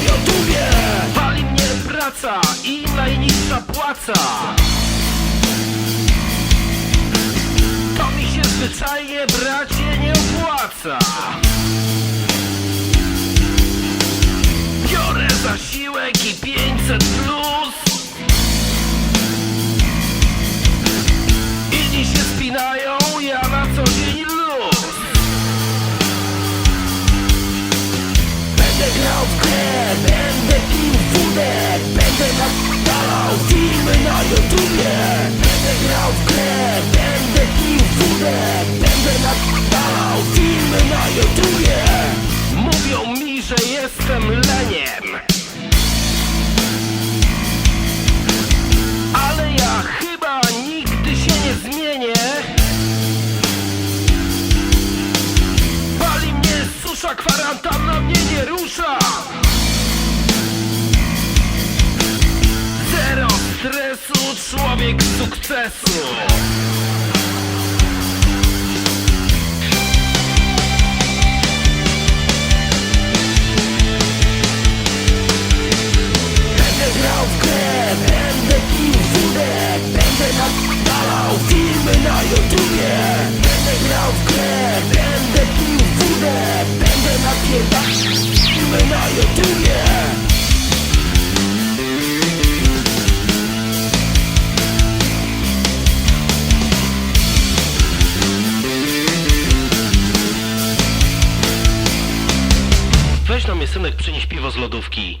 jotubie Wali mnie praca i najniższa płaca. To mi się zwyczajnie bracie nie opłaca. Biorę zasiłek i 500 plus. Jestem leniem. Ale ja chyba nigdy się nie zmienię. Pali mnie susza, kwarantanna mnie nie rusza. Zero stresu, człowiek sukcesu Weź na mnie synek, przynieś piwo z lodówki